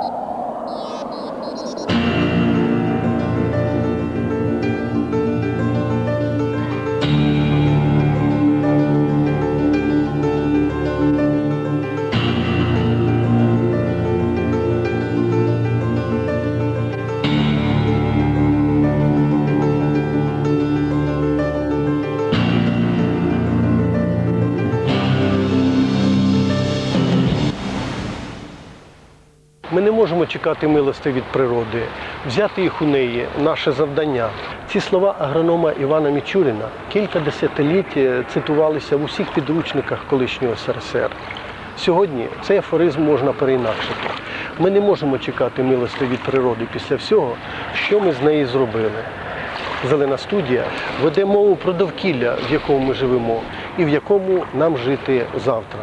you. Ми не можемо чекати милости від природи, взяти їх у неї наше завдання. Ці слова агронома Івана Мічуріна кілька десятиліть е, цитувалися в усіх підручниках колишнього СРСР. Сьогодні цей афоризм можна переінакшити. Ми не можемо чекати милости від природи після всього, що ми з неї зробили. Зелена студія веде мову про довкілля, в якому ми живемо, і в якому нам жити завтра.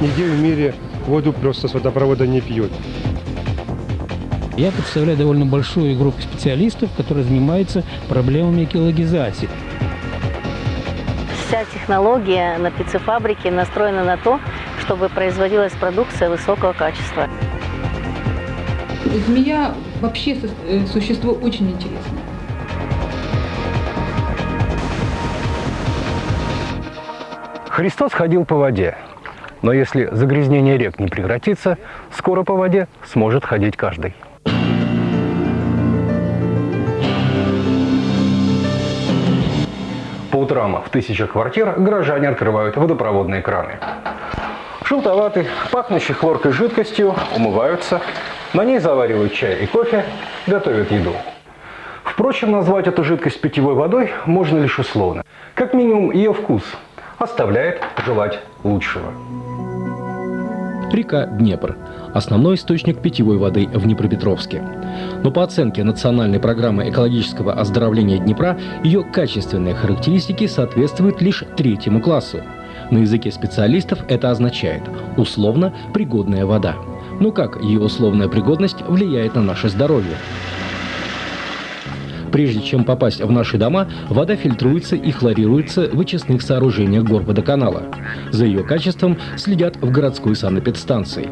Нигде в мире воду просто с водопровода не пьют. Я представляю довольно большую группу специалистов, которые занимаются проблемами экологизации. Вся технология на птицефабрике настроена на то, чтобы производилась продукция высокого качества. Змея вообще э, существо очень интересное. Христос ходил по воде. Но если загрязнение рек не прекратится, скоро по воде сможет ходить каждый. По утрам в тысячах квартир горожане открывают водопроводные краны. Желтоватый, пахнущий хлоркой жидкостью, умываются, на ней заваривают чай и кофе, готовят еду. Впрочем, назвать эту жидкость питьевой водой можно лишь условно. Как минимум, ее вкус оставляет желать лучшего. Река Днепр – основной источник питьевой воды в Днепропетровске. Но по оценке Национальной программы экологического оздоровления Днепра, ее качественные характеристики соответствуют лишь третьему классу. На языке специалистов это означает условно пригодная вода. Но как ее условная пригодность влияет на наше здоровье? Прежде чем попасть в наши дома, вода фильтруется и хлорируется в очистных сооружениях горводоканала. За ее качеством следят в городской санэпидстанции.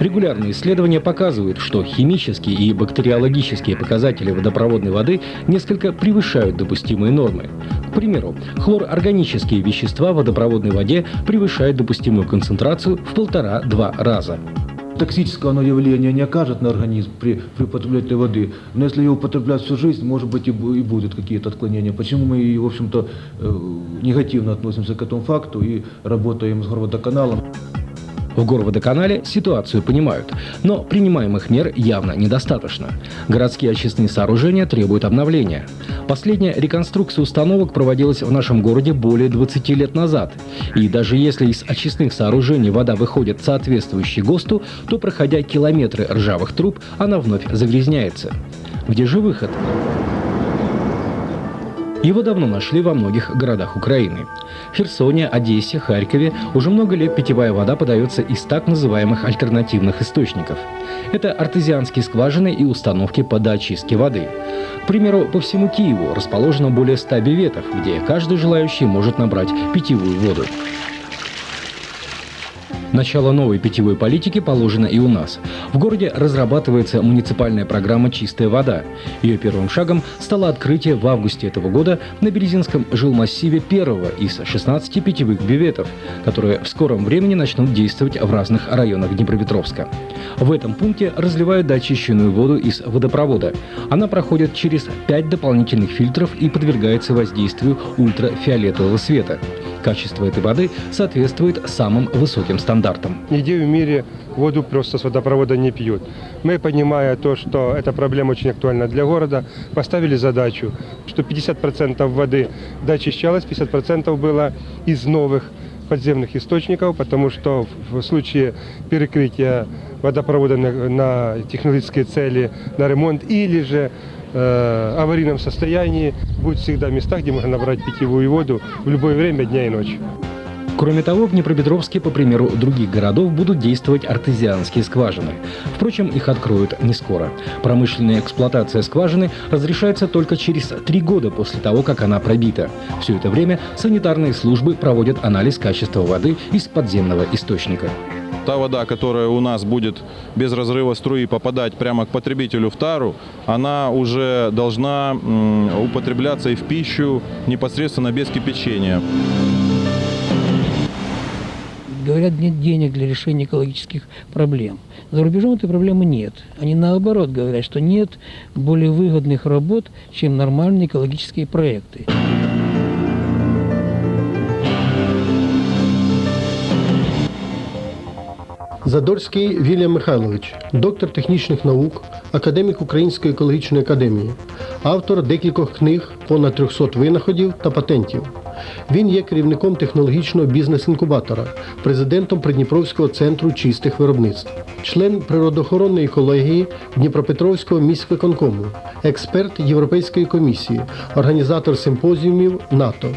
Регулярные исследования показывают, что химические и бактериологические показатели водопроводной воды несколько превышают допустимые нормы. К примеру, хлорорганические вещества в водопроводной воде превышают допустимую концентрацию в полтора-два раза. Токсического оно явления не окажет на организм при, при употреблении этой воды, но если ее употреблять всю жизнь, может быть и, бу- и будут какие-то отклонения. Почему мы, и, в общем-то, э, негативно относимся к этому факту и работаем с горводоканалом. В горводоканале ситуацию понимают, но принимаемых мер явно недостаточно. Городские очистные сооружения требуют обновления. Последняя реконструкция установок проводилась в нашем городе более 20 лет назад. И даже если из очистных сооружений вода выходит соответствующей ГОСТу, то, проходя километры ржавых труб, она вновь загрязняется. Где же выход? Его давно нашли во многих городах Украины. В Херсоне, Одессе, Харькове уже много лет питьевая вода подается из так называемых альтернативных источников. Это артезианские скважины и установки по доочистке воды. К примеру, по всему Киеву расположено более 100 биветов, где каждый желающий может набрать питьевую воду. Начало новой питьевой политики положено и у нас. В городе разрабатывается муниципальная программа «Чистая вода». Ее первым шагом стало открытие в августе этого года на Березинском жилмассиве первого из 16 питьевых бюветов, которые в скором времени начнут действовать в разных районах Днепропетровска. В этом пункте разливают доочищенную воду из водопровода. Она проходит через 5 дополнительных фильтров и подвергается воздействию ультрафиолетового света. Качество этой воды соответствует самым высоким стандартам. Нигде в мире воду просто с водопровода не пьют. Мы, понимая то, что эта проблема очень актуальна для города, поставили задачу, что 50% воды доочищалось, 50% было из новых подземных источников, потому что в случае перекрытия водопровода на, на технологические цели, на ремонт или же э, аварийном состоянии будут всегда места, где можно набрать питьевую воду в любое время дня и ночи. Кроме того, в Днепропетровске, по примеру других городов, будут действовать артезианские скважины. Впрочем, их откроют не скоро. Промышленная эксплуатация скважины разрешается только через три года после того, как она пробита. Все это время санитарные службы проводят анализ качества воды из подземного источника. та вода, которая у нас будет без разрыва струи попадать прямо к потребителю в тару, она уже должна употребляться и в пищу непосредственно без кипячения. Говорят, нет денег для решения экологических проблем. За рубежом этой проблемы нет. Они наоборот говорят, что нет более выгодных работ, чем нормальные экологические проекты. Задорський Вільям Михайлович, доктор технічних наук, академік Української екологічної академії, автор декількох книг, понад 300 винаходів та патентів. Він є керівником технологічного бізнес-інкубатора, президентом Придніпровського центру чистих виробництв, член природоохоронної колегії Дніпропетровського міськвиконкому, експерт Європейської комісії, організатор симпозіумів НАТО.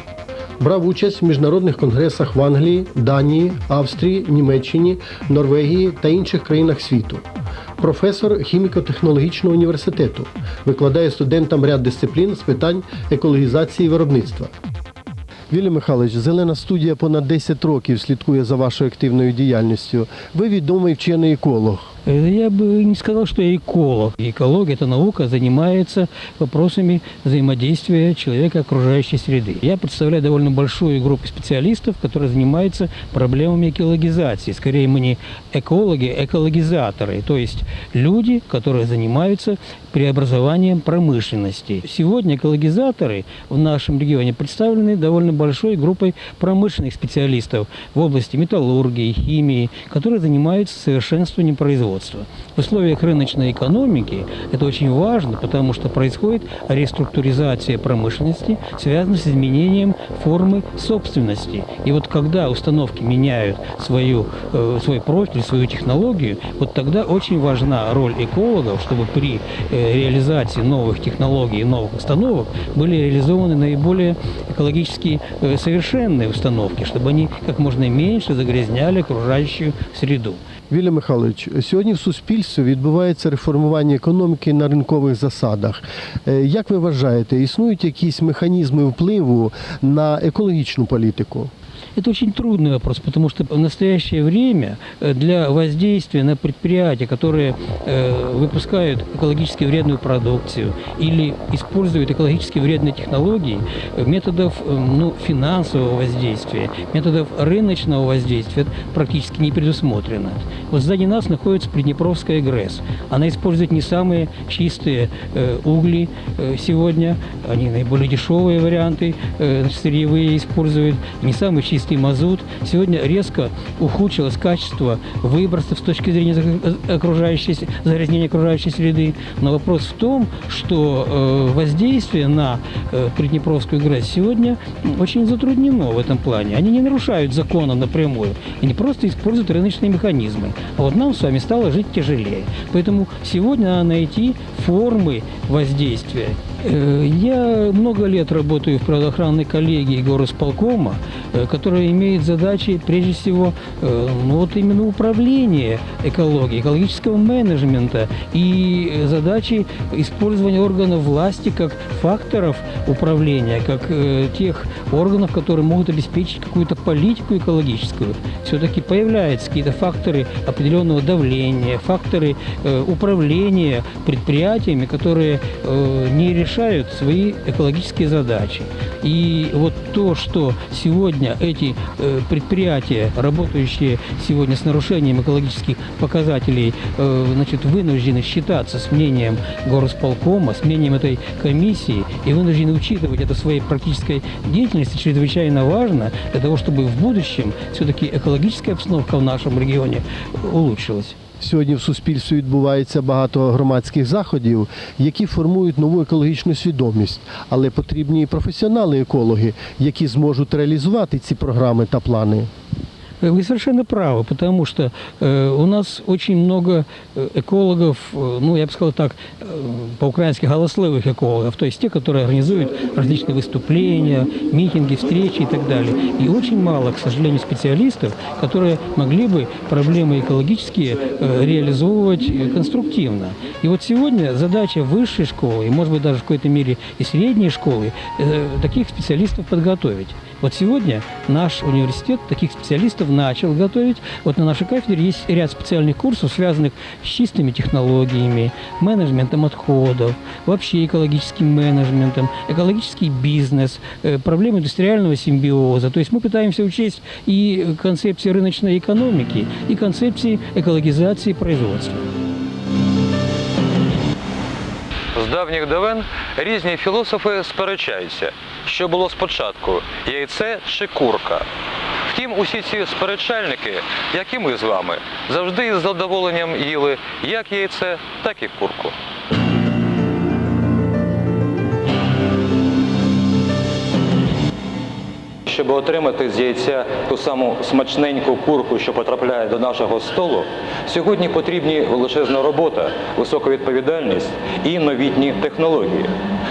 Брав участь в міжнародних конгресах в Англії, Данії, Австрії, Німеччині, Норвегії та інших країнах світу. Професор хіміко-технологічного університету викладає студентам ряд дисциплін з питань екологізації виробництва. Вілі Михайлович, зелена студія понад 10 років слідкує за вашою активною діяльністю. Ви відомий вчений еколог. Э, Я бы не сказал, что я эколог. Экология – это наука, занимается вопросами взаимодействия человека окружающей среды. Я представляю довольно большую группу специалистов, которые занимаются проблемами экологизации. Скорее, мы не экологи, а экологизаторы, то есть люди, которые занимаются преобразованием промышленности. Сегодня экологизаторы в нашем регионе представлены довольно большой группой промышленных специалистов в области металлургии, химии, которые занимаются совершенствованием производства. В условиях рыночной экономики это очень важно, потому что происходит реструктуризация промышленности, связанная с изменением формы собственности. И вот когда установки меняют свою, э, свой профиль, свою технологию, вот тогда очень важна роль экологов, чтобы при э, реализации новых технологий новых установок были реализованы наиболее экологически э, совершенные установки, чтобы они как можно меньше загрязняли окружающую среду. Вілі Михайлович, сьогодні в суспільстві відбувається реформування економіки на ринкових засадах. Е, Як ви вважаєте, існують якісь механізми впливу на екологічну політику? Это очень трудный вопрос, потому что в настоящее время э, для воздействия на предприятия, которые э, выпускают экологически вредную продукцию или используют экологически вредные технологии, э, методов ну, финансового воздействия, методов рыночного воздействия практически не предусмотрено. Вот сзади нас находится Приднепровская ГРЭС. Она использует не самые чистые угли сегодня, они наиболее дешевые варианты сырьевые используют, не самый чистый мазут. Сегодня резко ухудшилось качество выбросов с точки зрения заг- окружающей, загрязнения окружающей среды. Но вопрос в том, что э, воздействие на э, Приднепровскую ГРЭС сегодня очень затруднено в этом плане. Они не нарушают закона напрямую, они просто используют рыночные механизмы. А вот нам с вами стало жить тяжелее. Поэтому сегодня надо найти формы воздействия. Э, Я много лет работаю в правоохранной коллегии горосполкома, э, которая имеет задачи, прежде всего, э, ну вот именно управления экологией, экологического менеджмента и э, задачи использования органов власти как факторов управления, как э, тех органов, которые могут обеспечить какую-то политику экологическую. Все-таки появляются какие-то факторы определенного давления, факторы э, управления предприятиями, которые э, не решают свои экологические задачи. И вот то, что сегодня эти э, предприятия, работающие сегодня с нарушением экологических показателей, э, значит, вынуждены считаться с мнением горосполкома, с мнением этой комиссии и вынуждены учитывать это в своей практической деятельности, чрезвычайно важно для того, чтобы в будущем все-таки экологическая обстановка в нашем регионе улучшилась. Сьогодні в суспільстві відбувається багато громадських заходів, які формують нову екологічну свідомість, але потрібні і професіонали-екологи, які зможуть реалізувати ці програми та плани. Вы совершенно правы, потому что э, у нас очень много э, экологов, э, ну, я бы сказал так, э, по-украински голослывых экологов, то есть те, которые организуют различные выступления, митинги, встречи и так далее. И очень мало, к сожалению, специалистов, которые могли бы проблемы экологические э, реализовывать э, конструктивно. И вот сегодня задача высшей школы, и, может быть, даже в какой-то мере и средней школы, э, таких специалистов подготовить. Вот сегодня наш университет таких специалистов начал готовить. Вот на нашей кафедре есть ряд специальных курсов, связанных с чистыми технологиями, менеджментом отходов, вообще экологическим менеджментом, экологический бизнес, э, проблемы индустриального симбиоза. То есть мы пытаемся учесть и концепции рыночной экономики, и концепции экологизации производства. З давніх давен різні філософи сперечаються, що було спочатку яйце чи курка. Втім, усі ці сперечальники, як і ми з вами, завжди із задоволенням їли як яйце, так і курку. Щоб отримати з яйця ту саму смачненьку курку, що потрапляє до нашого столу, сьогодні потрібні величезна робота, висока відповідальність і новітні технології.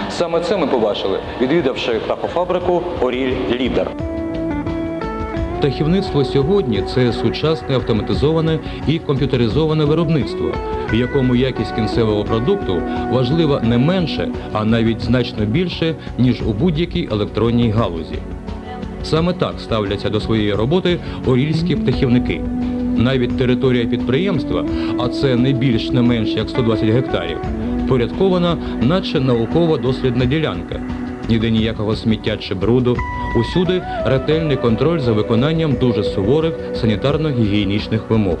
Саме це ми побачили, відвідавши птахофабрику Оріль Лідер. Птахівництво сьогодні це сучасне автоматизоване і комп'ютеризоване виробництво, в якому якість кінцевого продукту важлива не менше, а навіть значно більше, ніж у будь-якій електронній галузі. Саме так ставляться до своєї роботи орільські птахівники. Навіть територія підприємства, а це не більш не менш як 120 гектарів, впорядкована, наче наукова дослідна ділянка. Ніде ніякого сміття чи бруду. Усюди ретельний контроль за виконанням дуже суворих санітарно-гігієнічних вимог.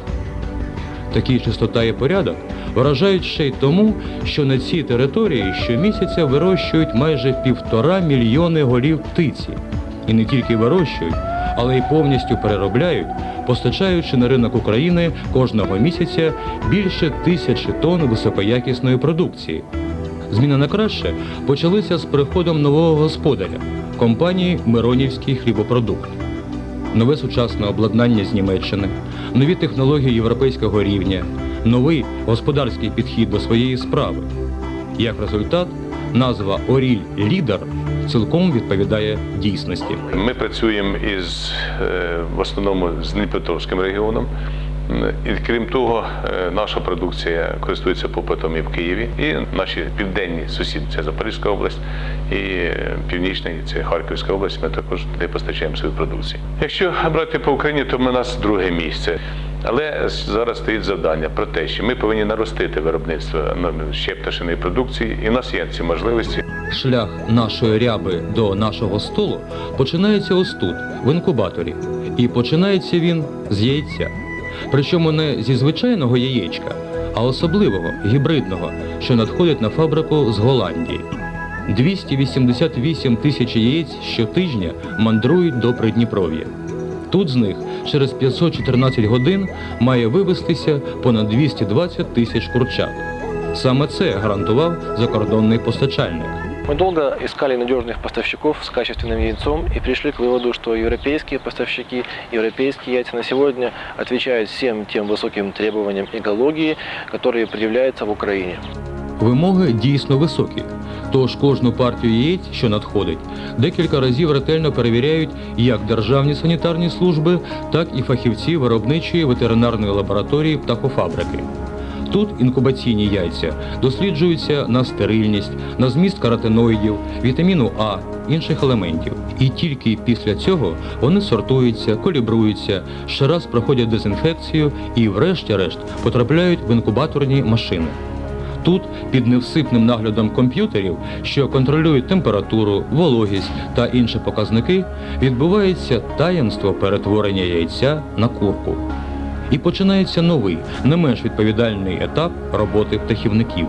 Такий чистота і порядок вражають ще й тому, що на цій території щомісяця вирощують майже півтора мільйони голів птиці. І не тільки вирощують, але й повністю переробляють, постачаючи на ринок України кожного місяця більше тисячі тонн високоякісної продукції. Зміни на краще почалися з приходом нового господаря компанії Миронівський хлібопродукт. Нове сучасне обладнання з Німеччини, нові технології європейського рівня, новий господарський підхід до своєї справи. Як результат, назва Оріль Лідер цілком відповідає дійсності. Ми працюємо із е, в основному з Дніпропетровським регіоном. І крім того, е, наша продукція користується попитом і в Києві, і наші південні сусіди це Запорізька область, і е, північний це Харківська область. Ми також туди постачаємо свою продукцію. Якщо брати по Україні, то ми нас друге місце. Але зараз стоїть завдання про те, що ми повинні наростити виробництво ну, ще пташиної продукції, і в нас є ці можливості. Шлях нашої ряби до нашого столу починається ось тут, в інкубаторі. І починається він з яйця. Причому не зі звичайного яєчка, а особливого, гібридного, що надходить на фабрику з Голландії. 288 тисяч яєць щотижня мандрують до Придніпров'я. Тут з них через 514 годин має вивестися понад 220 тисяч курчат. Саме це гарантував закордонний постачальник. Мы долго искали надежных поставщиков с качественным яйцом и пришли к выводу, что европейские поставщики, европейские яйца на сегодня отвечают всем тем высоким требованиям экологии, которые предъявляются в Украине. Вимоги дійсно високі. Тож кожну партію яєць, що надходить, декілька разів ретельно перевіряють як державні санітарні служби, так і фахівці виробничої ветеринарної лабораторії птахофабрики. Тут інкубаційні яйця досліджуються на стерильність, на зміст каротиноїдів, вітаміну А, інших елементів. І тільки після цього вони сортуються, калібруються, ще раз проходять дезінфекцію і, врешті-решт, потрапляють в інкубаторні машини. Тут, під невсипним наглядом комп'ютерів, що контролюють температуру, вологість та інші показники, відбувається таємство перетворення яйця на курку. І починається новий, не менш відповідальний етап роботи птахівників.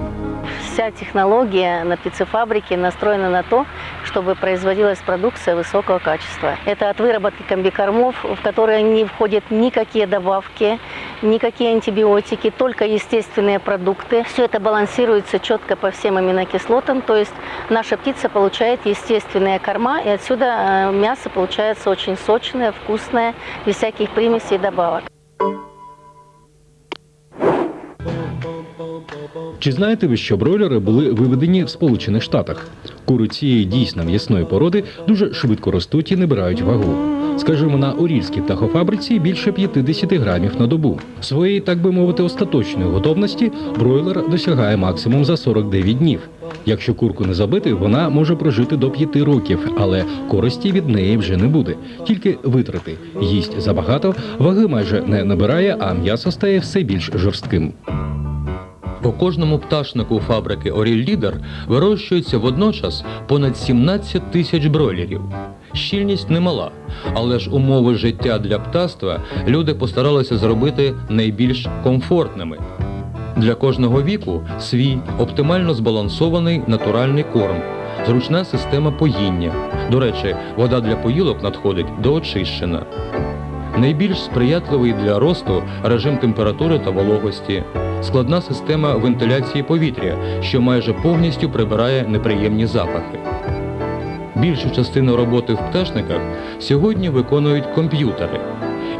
Вся технология на птицефабрике настроена на то, чтобы производилась продукция высокого качества. Это от выработки комбикормов, в которые не входят никакие добавки, никакие антибиотики, только естественные продукты. Все это балансируется четко по всем аминокислотам, то есть наша птица получает естественные корма, и отсюда э, мясо получается очень сочное, вкусное, без всяких примесей и добавок. Чи знаєте ви, що бройлери були виведені в Сполучених Штатах? Кури цієї дійсно м'ясної породи дуже швидко ростуть і набирають вагу. Скажімо, на Орільській птахофабриці більше 50 грамів на добу. Своєї, так би мовити, остаточної готовності бройлер досягає максимум за 49 днів. Якщо курку не забити, вона може прожити до 5 років, але користі від неї вже не буде. Тільки витрати. Їсть забагато, ваги майже не набирає, а м'ясо стає все більш жорстким. У кожному пташнику фабрики Оріль Лідер вирощується водночас понад 17 тисяч бройлерів. Щільність немала, але ж умови життя для птаства люди постаралися зробити найбільш комфортними. Для кожного віку свій оптимально збалансований натуральний корм, зручна система поїння. До речі, вода для поїлок надходить доочищена. Найбільш сприятливий для росту режим температури та вологості, складна система вентиляції повітря, що майже повністю прибирає неприємні запахи. Більшу частину роботи в пташниках сьогодні виконують комп'ютери.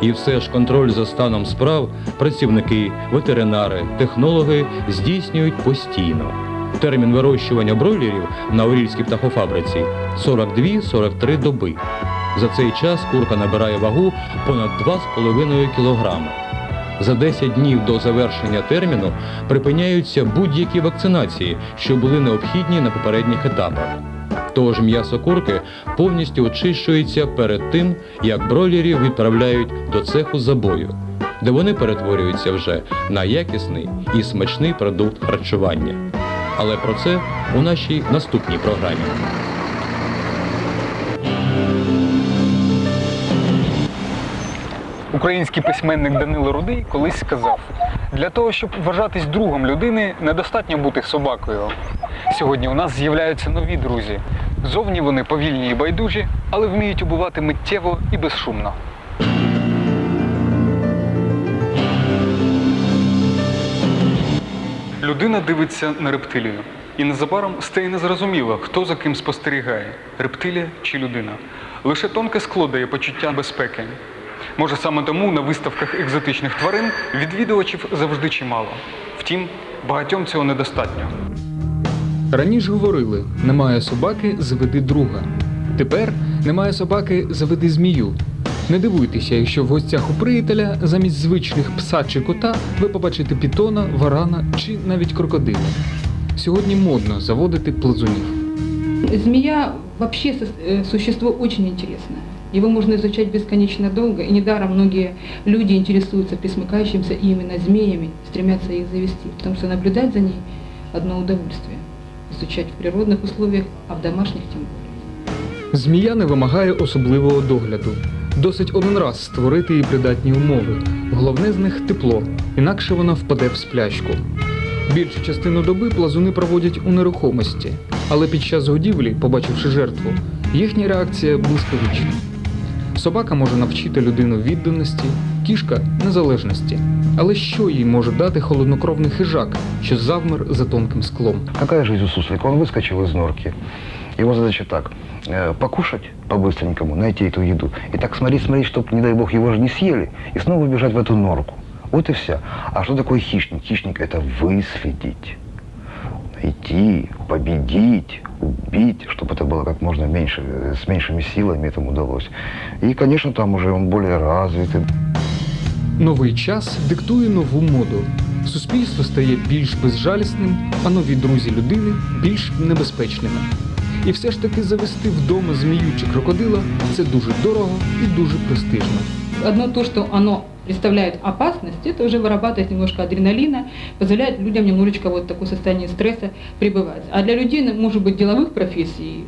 І все ж контроль за станом справ працівники, ветеринари, технологи здійснюють постійно. Термін вирощування бройлерів на Орільській птахофабриці 42-43 доби. За цей час курка набирає вагу понад 2,5 кг. За 10 днів до завершення терміну припиняються будь-які вакцинації, що були необхідні на попередніх етапах. Тож м'ясо курки повністю очищується перед тим, як бройлерів відправляють до цеху забою, де вони перетворюються вже на якісний і смачний продукт харчування. Але про це у нашій наступній програмі. Український письменник Данило Рудий колись сказав: для того, щоб вважатись другом людини, недостатньо бути собакою. Сьогодні у нас з'являються нові друзі. Зовні вони повільні і байдужі, але вміють убивати миттєво і безшумно. Людина дивиться на рептилію. І незабаром стає незрозуміло, хто за ким спостерігає рептилія чи людина. Лише тонке скло дає почуття безпеки. Може, саме тому на виставках екзотичних тварин відвідувачів завжди чимало. Втім, багатьом цього недостатньо. Раніше говорили: немає собаки, заведи друга. Тепер немає собаки, заведи змію. Не дивуйтеся, якщо в гостях у приятеля замість звичних пса чи кота ви побачите пітона, варана чи навіть крокодила. Сьогодні модно заводити плазунів. Змея вообще э, существо очень интересное. Его можно изучать бесконечно долго, и недаром многие люди интересуются присмыкающимся именно змеями, стремятся их завести, потому что наблюдать за ней одно удовольствие. Изучать в природных условиях, а в домашних тем более. Змія не вимагає особливого догляду. Досить один раз створити їй придатні умови. Головне з них тепло, інакше вона впаде в сплячку. Більшу частину доби плазуни проводять у нерухомості, але під час годівлі, побачивши жертву, їхня реакція блискавична. Собака може навчити людину відданості, кішка незалежності. Але що їй може дати холоднокровний хижак, що завмер за тонким склом? Какая жизнь у суслика? Он выскочил из норки. Его задача так, э, покушать по-быстренькому, найти эту еду. И так смотреть, смотреть, чтобы, не дай бог, его же не съели, и снова бежать в эту норку. Вот и вся. А что такое хищник? Хищник – это выследить, найти, победить, убить, чтобы это было как можно меньше, э, с меньшими силами этому удалось. И, конечно, там уже он более развитый. Новий час диктує нову моду. Суспільство стає більш безжалісним, а нові друзі людини більш небезпечними. І все ж таки завести вдома змію чи крокодила це дуже дорого і дуже престижно. Одно то, что оно представляет опасность, это уже вырабатывает немножко адреналина, позволяет людям немножечко вот в такое состояние стресса пребывать. А для людей, ну, может быть, деловых профессий,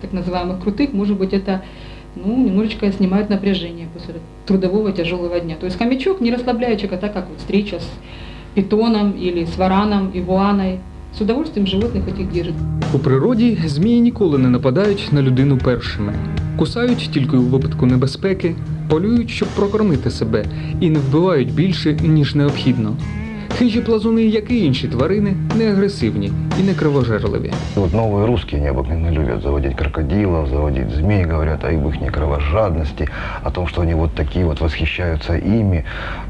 так называемых крутых, может быть, это ну, немножечко снимает напряжение после трудового тяжелого дня. То есть хомячок не расслабляет человека, так как вот встреча с питоном или с вараном, игуаной. С удовольствием животных этих держит. У природі змії ніколи не нападають на людину першими. Кусають тільки у випадку небезпеки, полюють, щоб прокормити себе, і не вбивають більше, ніж необхідно. Хижі плазуни, як і інші тварини, не агресивні і не кровожерливі. Вот новые русские необыкновенно любят заводить крокодилов, заводить змей, говорят о их кровожадности, о том, что они вот такие вот восхищаются ими,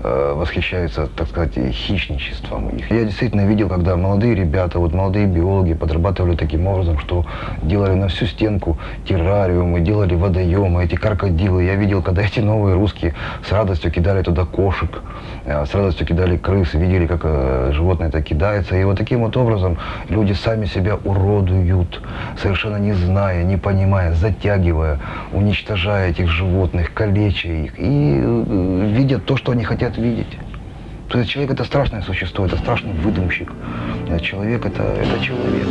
э, восхищаются, так сказать, и хищничеством их. Я действительно видел, когда молодые ребята, вот молодые биологи подрабатывали таким образом, что делали на всю стенку террариумы, делали водоемы, эти крокодилы. Я видел, когда эти новые русские с радостью кидали туда кошек, э, с радостью кидали крыс, видели, как э, животное это кидается. И вот таким вот образом люди сами себя уродуют, совершенно не зная, не понимая, затягивая, уничтожая этих животных, калеча их и э, видят то, что они хотят видеть. То есть человек это страшное существо, это страшный выдумщик. Человек это, это человек.